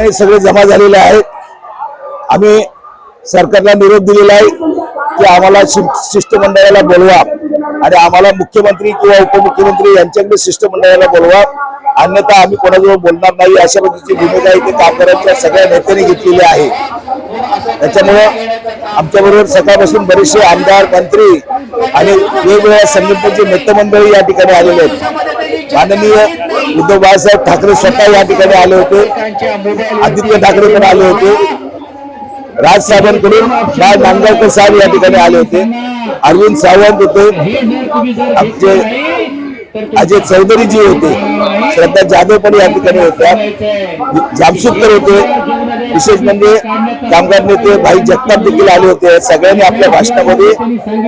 ठिकाणी सगळे जमा झालेले आहेत. आम्ही सरकारला निरोप दिलेला आहे की आम्हाला शि- शिष्टमंडळाला बोलवा आणि आम्हाला मुख्यमंत्री किंवा उपमुख्यमंत्री यांच्याकडे शिष्टमंडळाला बोलवा. अन्यथा आम्ही कोणाजवळ बोलणार नाही. अशा पद्धतीची भूमिका इथे कामगारांच्या सगळ्या नेत्यांनी घेतलेली आहे. त्याच्यामुळं आमच्याबरोबर सकाळपासून बरेचसे आमदार मंत्री आणि वेगवेगळ्या संघटनेचे मित्रमंडळी या ठिकाणी आलेले आहेत. माननीय उद्धव बाळासाहेब ठाकरे स्वतः या ठिकाणी आले होते. आदित्य ठाकरे पण आले होते. राज साहेबांकडून बाळ नांदगावकर साहेब या ठिकाणी आले होते. अरविंद सावंत होते. आमचे अजय चौधरी जी होते. श्रद्धा जाधव पण या ठिकाणी होत्या. जामसुकर होते. विशेष म्हणजे कामगार नेते भाई जगताप देखील आले होते. सगळ्यांनी आपल्या भाषणामध्ये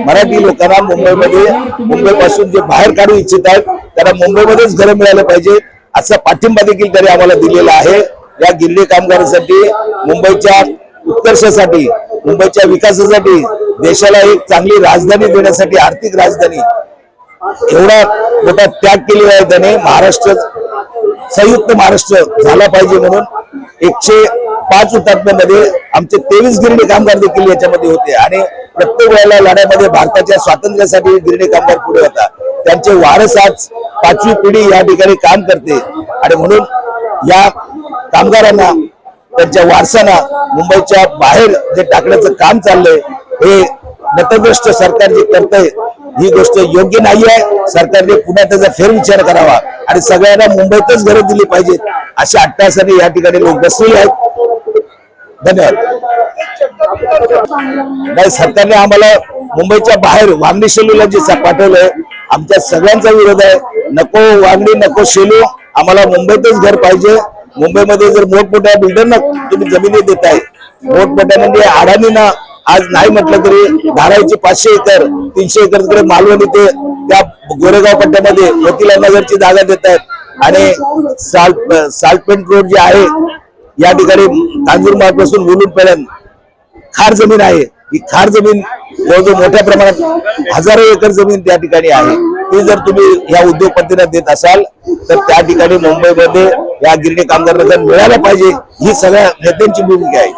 मराठी लोकांना मुंबईमध्ये मुंबईपासून जे बाहेर काढू इच्छित आहेत त्यांना मुंबईमध्येच घरं मिळालं पाहिजे. असा पाठिंबा देखील त्यांनी आम्हाला दिलेला आहे. या गिल्ली कामगारांसाठी मुंबईच्या उत्कर्षासाठी मुंबईच्या विकासासाठी देशाला एक चांगली राजधानी देण्यासाठी आर्थिक राजधानी एवढा मोठा त्याग केलेला आहे त्याने. महाराष्ट्र संयुक्त महाराष्ट्र झाला पाहिजे म्हणून एकशे पाच हुतात्म्यामध्ये आमचे तेवीस गिरणी कामगार देखील याच्यामध्ये होते. आणि प्रत्येक वेळेला लढ्यामध्ये भारताच्या स्वातंत्र्यासाठी गिरणी कामगार पुढे होता. त्यांचे वारस आज पाचवी पिढी या ठिकाणी काम करते. आणि म्हणून या कामगारांना त्यांच्या वारसांना मुंबईच्या बाहेर जे टाकण्याचं काम चाललंय हे नतदृष्ट सरकार जे करतंय ही गोष्ट योग्य नाही आहे सरकारने पुन्हा त्याचा फेरविचार करावा. आणि सगळ्यांना मुंबईतच घरं दिली पाहिजेत अशा अट्टासाने या ठिकाणी लोक बसलेले आहेत. धन्यवाद. नाही सरकारने आम्हाला मुंबईच्या बाहेर वामनी शेलूला जे पाठवलंय आमच्या सगळ्यांचा विरोध आहे. नको वांगडी नको शेलू. आम्हाला मुंबईतच घर पाहिजे. मुंबईमध्ये जर मोठमोठ्या बिल्डरना तुम्ही जमिनी देताय. मोठमोठ्या म्हणजे अडाणीना आज नाही म्हटलं तरी धारावीचे पाचशे एकर तीनशे एकर तिकडे मालवण इथे त्या गोरेगाव पट्ट्यामध्ये वकिला नगरची जागा देत आहेत. आणि साल्ट साल्टपेंट रोड जे आहे या ठिकाणी कांजूरमार्गपासून मुलुंड खार जमीन आहे. ही खार जमीन जवळजवळ मोठ्या प्रमाणात हजारो एकर जमीन त्या ठिकाणी आहे. ती जर तुम्ही या उद्योगपतींना देत असाल तर त्या ठिकाणी मुंबईमध्ये या गिरणी कामगारांना जर मिळालं पाहिजे ही सगळ्या नेत्यांची भूमिका आहे.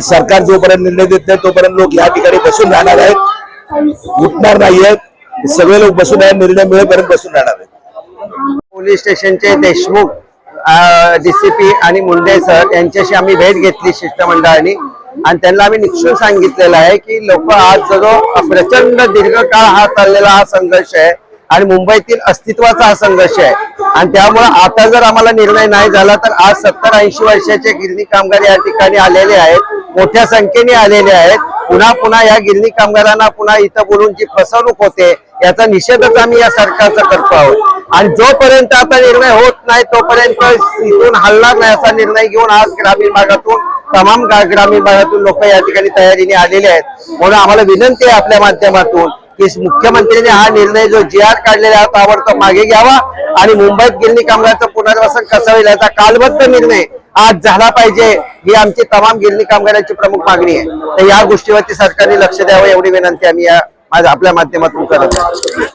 सरकार जोपर्यंत निर्णय देत नाही तोपर्यंत लोक या ठिकाणी बसून राहणार आहेत. उठणार नाहीयेत सगळे लोक बसून आहेत. निर्णय मिळेपर्यंत बसून राहणार आहेत. पोलीस स्टेशनचे देशमुख डीसीपी आणि मुंडे सर यांच्याशी आम्ही भेट घेतली शिष्टमंडळाने. आणि त्यांना आम्ही निश्चित सांगितलेलं आहे की लोक आज जो प्रचंड दीर्घकाळ हा चाललेला हा संघर्ष आहे आणि मुंबईतील अस्तित्वाचा हा संघर्ष आहे. आणि त्यामुळे आता जर आम्हाला निर्णय नाही झाला तर आज सत्तर ऐंशी वर्षाचे गिरणी कामगार या ठिकाणी आलेले आहेत मोठ्या संख्येने आलेले आहेत. पुन्हा पुन्हा या गिरणी कामगारांना पुन्हा इथं बोलून जी फसवणूक होते याचा निषेधच आम्ही या सरकारचा करतो आहोत. आणि जोपर्यंत आता निर्णय होत नाही तोपर्यंत इथून हलणार नाही असा निर्णय घेऊन आज ग्रामीण भागातून तमाम ग्रामीण भागातून लोक या ठिकाणी तयारीने आलेले आहेत. म्हणून आम्हाला विनंती आहे आपल्या माध्यमातून की मुख्यमंत्र्यांनी हा निर्णय जो जी आर काढलेला आहे ताबडतोब मागे घ्यावा आणि मुंबईत गिरणी कामगाराचं पुनर्वसन कसं होईल याचा कालबद्ध निर्णय आज झाला पाहिजे ही आमची तमाम गिरणी कामगारांची प्रमुख मागणी आहे. तर या गोष्टीवरती सरकारने लक्ष द्यावं एवढी विनंती आम्ही या आपल्या माध्यमातून करत आहोत.